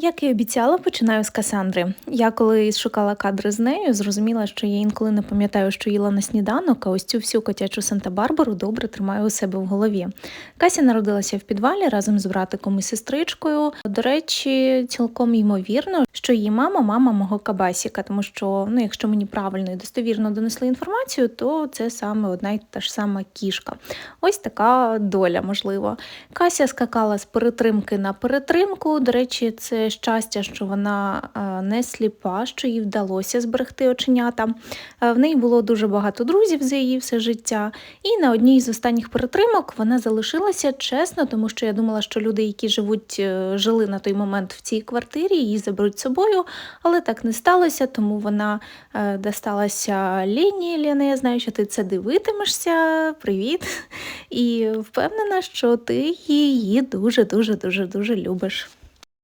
Як і обіцяла, починаю з Касандри. Я коли шукала кадри з нею, зрозуміла, що я інколи не пам'ятаю, що їла на сніданок, а ось цю всю котячу Санта-Барбару добре тримаю у себе в голові. Кася народилася в підвалі разом з братиком і сестричкою. До речі, цілком ймовірно, що її мама мама мого кабасіка, тому що, ну, якщо мені правильно і достовірно донесли інформацію, то це саме одна й та ж сама кішка. Ось така доля, можливо. Кася скакала з перетримки на перетримку. До речі, це щастя, що вона е, не сліпа, що їй вдалося зберегти оченята. Е, В неї було дуже багато друзів за її все життя. І на одній з останніх перетримок вона залишилася чесно, тому що я думала, що люди, які живуть, е, жили на той момент в цій квартирі, її заберуть з собою, але так не сталося, тому вона досталася Лені. Лена, я знаю, що ти це дивитимешся. Привіт! І впевнена, що ти її дуже дуже дуже дуже любиш.